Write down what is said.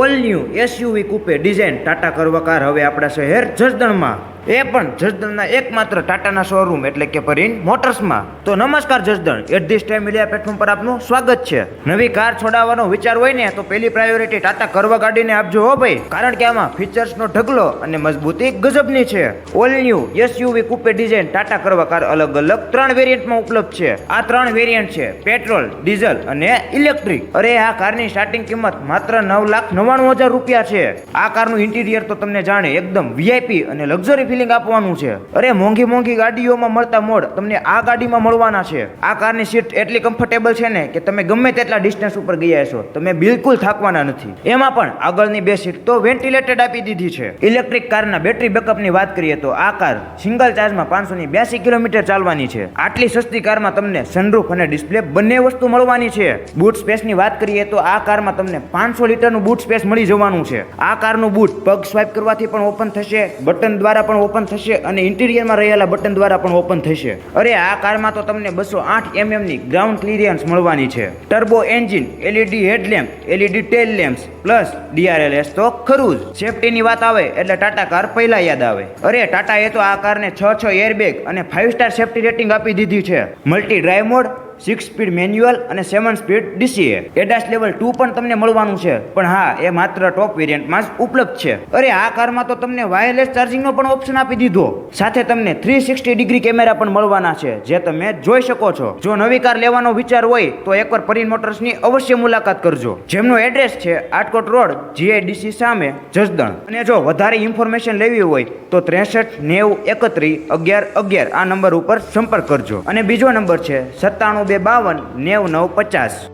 All new SUV coupe design Tata Curvv car હવે આપણા શહેર જસદણમાં. એ પણ જસદણના એકમાત્ર ટાટાના શોરૂમ એટલે કે પરીન મોટર્સમાં. તો નમસ્કાર Jasdan at this time media platform પર આપનું સ્વાગત છે. નવી કાર છોડાવવાનો વિચાર હોય ને, તો પહેલી પ્રાયોરિટી ટાટા કરવા ગાડીને આપજો હો ભાઈ. કારણ કે આમાં ફીચર્સનો ઢગલો અને મજબૂતી ગજબની છે. All new SUV coupe design Tata Curvv car અલગ અલગ ત્રણ વેરિયન્ટમાં ઉપલબ્ધ છે. આ ત્રણ વેરિયન્ટ છે પેટ્રોલ ડીઝલ અને ઇલેક્ટ્રિક અરે, આ કારની સ્ટાર્ટિંગ કિંમત માત્ર નવ લાખ નવ્વાણું હજાર રૂપિયા છે. આ કારનું ઇન્ટિરિયર તો તમને જાણે, એકદમ વીઆઈપી અને લક્ઝરી ફિલિંગ આપવાનું છે. અરે, મોંઘી મોંઘી ગાડીઓમાં મળતા મોડ તમને આ ગાડીમાં મળવાના છે. આ કારની સીટ એટલી કમ્ફર્ટેબલ છે ને કે તમે ગમે તેટલા ડિસ્ટન્સ ઉપર ગયા છો તમે બિલકુલ થાકવાના નથી. એમાં પણ આગળની બે સીટ તો વેન્ટિલેટેડ આપી દીધી છે. ઇલેક્ટ્રિક કારના બેટરી બેકઅપની વાત કરીએ તો આ કાર સિંગલ ચાર્જમાં પાંચસો ની બ્યાસી કિલોમીટર ચાલવાની છે. આટલી સસ્તી કારમાં તમને સનરૂફ અને ડિસ્પ્લે બંને વસ્તુ મળવાની છે. બૂટ સ્પેસની વાત કરીએ તો આ કારમાં તમને પાંચસો લીટરનું બૂટ સ્પેસ મળી જવાનું છે. આ કારનું બૂટ પગ સ્વાઇપ કરવાથી પણ ઓપન થશે બટન દ્વારા પણ ઓપન થશે અને ઇન્ટિરિયરમાં રહેલા બટન દ્વારા પણ ઓપન થશે. અરે, આ કારમાં તો તમને બસો આઠ એમએમની ગ્રાઉન્ડ ક્લિયરન્સ મળવાની છે. Turbo engine, LED headlamp, LED tail lamps, plus DRLs તો ખરું જ. સેફટીની વાત આવે એટલે ટાટા કાર પહેલા યાદ આવે. અરે, ટાટાએ તો આ કારને છ છ એરબેગ અને ફાઇવ સ્ટાર સેફટી રેટિંગ આપી દીધી છે. Multi drive mode six speed manual અને seven speed DCA ADAS level two પણ તમને મળવાનું છે. પણ હા, એ માત્ર ટોપ વેરિયન્ટમાં જ ઉપલબ્ધ છે. અરે, આ કારમાં તો તમને વાયરલેસ ચાર્જિંગનો પણ ઓપ્શન આપી દીધો. સાથે તમને થ્રી સિક્સટી ડિગ્રી કેમેરા પણ મળવાના છે, જે તમે જોઈ શકો છો. જો નવી કાર લેવાનો વિચાર હોય, તો એકવાર પરીન મોટર્સની અવશ્ય મુલાકાત કરજો. જેમનો એડ્રેસ છે આટકોટ રોડ જીઆઈડીસી સામે, જસદણ. અને જો વધારે ઇન્ફોર્મેશન લેવી હોય, તો ત્રેસઠ, નેવું, એકત્રીસ, અગિયાર અગિયાર આ નંબર ઉપર સંપર્ક કરજો. અને બીજો નંબર છે સત્તાણું બે બાવન નેવું નવ પચાસ.